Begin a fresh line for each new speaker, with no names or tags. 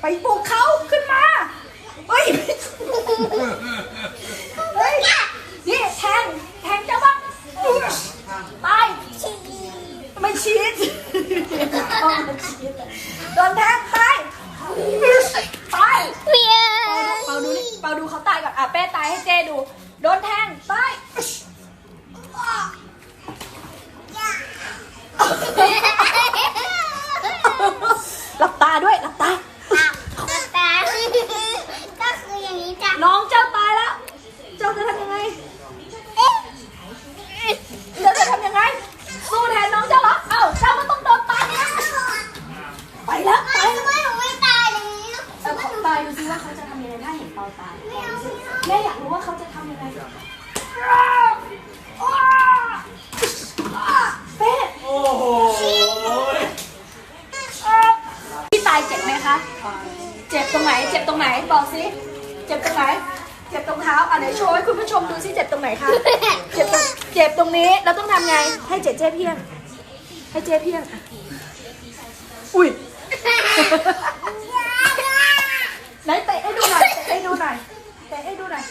ไปปลุกเขาขึ้นมา เฮ้ย เฮ้
ย นี่แทง แทงจะา
บ้าตายไม่ชีดโดนแทงตายตายเปล่าดูนี่เปล่าดูเขาตายก่อนอะแป้ตายให้เจดู โดนแทง แล้วไป
ทำไมหนูไม่ตายเลย
เออขอตายดูซิว่าเขาจะทำยังไงถ้าเห็นเปาตายแม่อยากรู้ว่าเขาจะทำยังไงเป้
โอ้โห
พี่ตายเจ็บไหมคะ เจ็บตรงไหน เจ็บตรงไหน บอกสิ เจ็บตรงไหน เจ็บตรงเท้าอะไหนโชว์ให้คุณผู้ชมดูสิเจ็บตรงไหนคะ เจ็บตรงเจ็บตรงนี้ เราต้องทำไง ให้เจ๊เจ๊เพียง ให้เจ๊เพียงอ่ ไหนเตะให้ดูหน่อย เตะให้ดูหน่อย เตะให้ดูหน่อย